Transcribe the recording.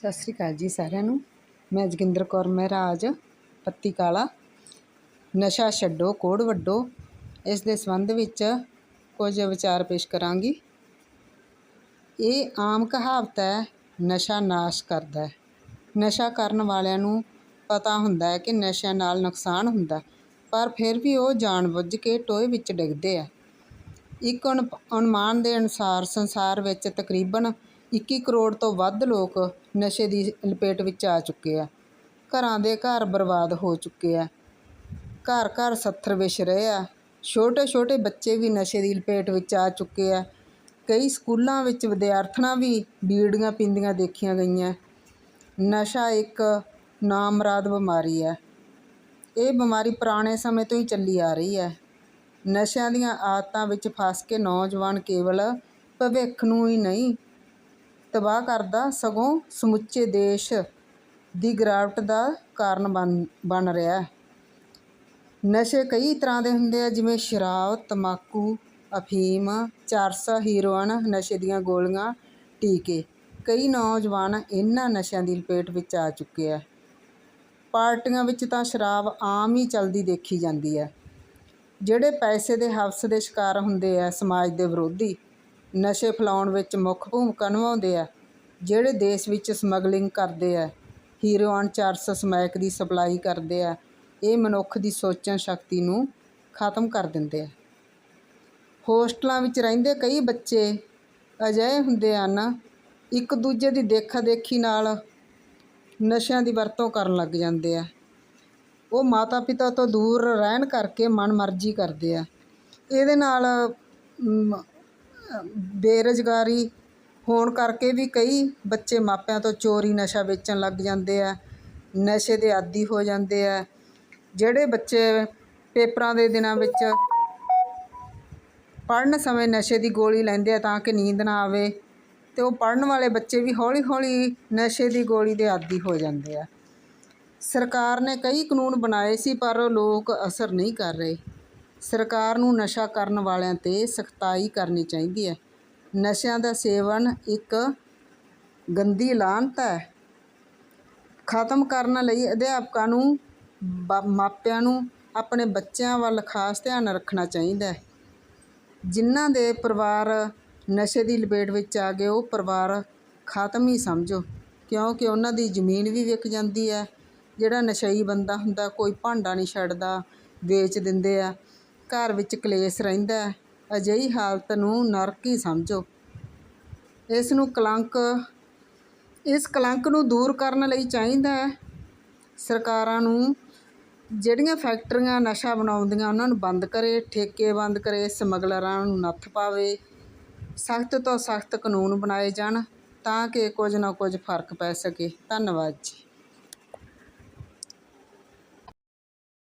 ਸਤਿ ਸ੍ਰੀ ਅਕਾਲ ਜੀ ਸਾਰਿਆਂ ਨੂੰ। ਮੈਂ ਜੋਗਿੰਦਰ ਕੌਰ ਮਹਿਰਾਜ ਪੱਤੀ ਕਾਲਾ ਨਸ਼ਾ ਛੱਡੋ, ਕੋੜ ਵੱਡੋ ਇਸ ਦੇ ਸੰਬੰਧ ਵਿੱਚ ਕੁਝ ਵਿਚਾਰ ਪੇਸ਼ ਕਰਾਂਗੀ। ਇਹ ਆਮ ਕਹਾਵਤ ਹੈ, ਨਸ਼ਾ ਨਾਸ਼ ਕਰਦਾ ਹੈ। ਨਸ਼ਾ ਕਰਨ ਵਾਲਿਆਂ ਨੂੰ ਪਤਾ ਹੁੰਦਾ ਹੈ ਕਿ ਨਸ਼ਿਆਂ ਨਾਲ ਨੁਕਸਾਨ ਹੁੰਦਾ ਪਰ ਫਿਰ ਵੀ ਉਹ ਜਾਣਬੁੱਝ ਕੇ ਟੋਏ ਵਿੱਚ ਡਿੱਗਦੇ ਆ। ਇੱਕ ਅਨੁ ਅਨੁਮਾਨ ਦੇ ਅਨੁਸਾਰ ਸੰਸਾਰ ਵਿੱਚ ਤਕਰੀਬਨ 21 ਕਰੋੜ ਤੋਂ ਵੱਧ ਲੋਕ ਨਸ਼ੇ ਦੀ ਲਪੇਟ ਵਿੱਚ ਆ ਚੁੱਕੇ ਆ। ਘਰਾਂ ਦੇ ਘਰ ਬਰਬਾਦ ਹੋ ਚੁੱਕੇ ਆ। ਘਰ ਘਰ ਸੱਥਰ ਵਿਛ ਰਹੇ ਆ। ਛੋਟੇ ਛੋਟੇ ਬੱਚੇ ਵੀ ਨਸ਼ੇ ਦੀ ਲਪੇਟ ਵਿੱਚ ਆ ਚੁੱਕੇ ਆ। ਕਈ ਸਕੂਲਾਂ ਵਿੱਚ ਵਿਦਿਆਰਥਣਾਂ ਵੀ ਬੀੜੀਆਂ ਪੀਂਦੀਆਂ ਦੇਖੀਆਂ ਗਈਆਂ। ਨਸ਼ਾ ਇੱਕ ਨਾਮਰਾਦ ਬਿਮਾਰੀ ਹੈ ਇਹ ਬਿਮਾਰੀ ਪੁਰਾਣੇ ਸਮੇਂ ਤੋਂ ਹੀ ਚੱਲੀ ਆ ਰਹੀ ਹੈ ਨਸ਼ਿਆਂ ਦੀਆਂ ਆਦਤਾਂ ਵਿੱਚ ਫਸ ਕੇ ਨੌਜਵਾਨ ਕੇਵਲ ਭਵਿੱਖ ਨੂੰ ਹੀ ਨਹੀਂ ਤਬਾਹ ਕਰਦਾ ਸਗੋਂ ਸਮੁੱਚੇ ਦੇਸ਼ ਦੀ ਗਿਰਾਵਟ ਦਾ ਕਾਰਨ ਬਣ ਬਣ ਰਿਹਾ ਹੈ। ਨਸ਼ੇ ਕਈ ਤਰ੍ਹਾਂ ਦੇ ਹੁੰਦੇ ਆ, ਜਿਵੇਂ ਸ਼ਰਾਬ, ਤੰਬਾਕੂ, ਅਫੀਮ, ਚਰਸ, ਹੀਰੋਇਨ, ਨਸ਼ੇ ਦੀਆਂ ਗੋਲੀਆਂ, ਟੀਕੇ। ਕਈ ਨੌਜਵਾਨ ਇਹਨਾਂ ਨਸ਼ਿਆਂ ਦੀ ਲਪੇਟ ਵਿੱਚ ਆ ਚੁੱਕੇ ਆ। ਪਾਰਟੀਆਂ ਵਿੱਚ ਤਾਂ ਸ਼ਰਾਬ ਆਮ ਹੀ ਚਲਦੀ ਦੇਖੀ ਜਾਂਦੀ ਹੈ। ਜਿਹੜੇ ਪੈਸੇ ਦੇ ਹਵਸ ਦੇ ਸ਼ਿਕਾਰ ਹੁੰਦੇ ਆ ਸਮਾਜ ਦੇ ਵਿਰੋਧੀ ਨਸ਼ੇ ਫੈਲਾਉਣ ਵਿੱਚ ਮੁੱਖ ਭੂਮਿਕਾ ਨਿਭਾਉਂਦੇ ਆ, ਜਿਹੜੇ ਦੇਸ਼ ਵਿੱਚ ਸਮਗਲਿੰਗ ਕਰਦੇ ਆ ਹੀਰੋਇਨ ਚਰਸ ਸਮੈਕ ਦੀ ਸਪਲਾਈ ਕਰਦੇ ਆ, ਇਹ ਮਨੁੱਖ ਦੀ ਸੋਚਣ ਸ਼ਕਤੀ ਨੂੰ ਖਤਮ ਕਰ ਦਿੰਦੇ ਆ। ਹੋਸਟਲਾਂ ਵਿੱਚ ਰਹਿੰਦੇ ਕਈ ਬੱਚੇ ਅਜਿਹੇ ਹੁੰਦੇ ਹਨ, ਇੱਕ ਦੂਜੇ ਦੀ ਦੇਖਾ ਦੇਖੀ ਨਾਲ ਨਸ਼ਿਆਂ ਦੀ ਵਰਤੋਂ ਕਰਨ ਲੱਗ ਜਾਂਦੇ ਆ। ਉਹ ਮਾਤਾ ਪਿਤਾ ਤੋਂ ਦੂਰ ਰਹਿਣ ਕਰਕੇ ਮਨ ਮਰਜ਼ੀ ਕਰਦੇ ਆ। ਇਹਦੇ ਨਾਲ ਬੇਰੁਜ਼ਗਾਰੀ ਹੋਣ ਕਰਕੇ ਵੀ ਕਈ ਬੱਚੇ ਮਾਪਿਆਂ ਤੋਂ ਚੋਰੀ ਨਸ਼ਾ ਵੇਚਣ ਲੱਗ ਜਾਂਦੇ ਆ, ਨਸ਼ੇ ਦੇ ਆਦੀ ਹੋ ਜਾਂਦੇ ਆ। ਜਿਹੜੇ ਬੱਚੇ ਪੇਪਰਾਂ ਦੇ ਦਿਨਾਂ ਵਿੱਚ ਪੜ੍ਹਨ ਸਮੇਂ ਨਸ਼ੇ ਦੀ ਗੋਲੀ ਲੈਂਦੇ ਆ ਤਾਂ ਕਿ ਨੀਂਦ ਨਾ ਆਵੇ ਅਤੇ ਉਹ ਪੜ੍ਹਨ ਵਾਲੇ ਬੱਚੇ ਵੀ ਹੌਲੀ ਹੌਲੀ ਨਸ਼ੇ ਦੀ ਗੋਲੀ ਦੇ ਆਦੀ ਹੋ ਜਾਂਦੇ ਆ। ਸਰਕਾਰ ਨੇ ਕਈ ਕਾਨੂੰਨ ਬਣਾਏ ਸੀ ਪਰ ਲੋਕ ਅਸਰ ਨਹੀਂ ਕਰ ਰਹੇ। ਸਰਕਾਰ ਨੂੰ ਨਸ਼ਾ ਕਰਨ ਵਾਲਿਆਂ 'ਤੇ ਸਖਤਾਈ ਕਰਨੀ ਚਾਹੀਦੀ ਹੈ। ਨਸ਼ਿਆਂ ਦਾ ਸੇਵਨ ਇੱਕ ਗੰਦੀ ਲਾਹਨਤ ਹੈ। ਖਤਮ ਕਰਨ ਲਈ ਅਧਿਆਪਕਾਂ ਨੂੰ ਮਾਪਿਆਂ ਨੂੰ, ਆਪਣੇ ਬੱਚਿਆਂ ਵੱਲ ਖਾਸ ਧਿਆਨ ਰੱਖਣਾ ਚਾਹੀਦਾ ਹੈ। ਜਿਨ੍ਹਾਂ ਦੇ ਪਰਿਵਾਰ ਨਸ਼ੇ ਦੀ ਲਪੇਟ ਵਿੱਚ ਆ ਗਏ, ਉਹ ਪਰਿਵਾਰ ਖਤਮ ਹੀ ਸਮਝੋ, ਕਿਉਂਕਿ ਉਹਨਾਂ ਦੀ ਜ਼ਮੀਨ ਵੀ ਵਿਕ ਜਾਂਦੀ ਹੈ। ਜਿਹੜਾ ਨਸ਼ਈ ਬੰਦਾ ਹੁੰਦਾ, ਕੋਈ ਭਾਂਡਾ ਨਹੀਂ ਛੱਡਦਾ, ਵੇਚ ਦਿੰਦੇ ਆ। ਘਰ ਵਿੱਚ ਕਲੇਸ਼ ਰਹਿੰਦਾ ਅਜਿਹੀ ਹਾਲਤ ਨੂੰ ਨਰਕ ਹੀ ਸਮਝੋ। ਇਸ ਨੂੰ ਕਲੰਕ, ਇਸ ਕਲੰਕ ਨੂੰ ਦੂਰ ਕਰਨ ਲਈ ਚਾਹੀਦਾ ਹੈ। ਸਰਕਾਰਾਂ ਨੂੰ ਜਿਹੜੀਆਂ ਫੈਕਟਰੀਆਂ ਨਸ਼ਾ ਬਣਾਉਂਦੀਆਂ, ਉਹਨਾਂ ਨੂੰ ਬੰਦ ਕਰੇ, ਠੇਕੇ ਬੰਦ ਕਰੇ, ਸਮਗਲਰਾਂ ਨੂੰ ਨੱਥ ਪਾਵੇ, ਸਖਤ ਤੋਂ ਸਖਤ ਕਾਨੂੰਨ ਬਣਾਏ ਜਾਣ ਤਾਂ ਕਿ ਕੁਝ ਨਾ ਕੁਝ ਫ਼ਰਕ ਪੈ ਸਕੇ। ਧੰਨਵਾਦ ਜੀ।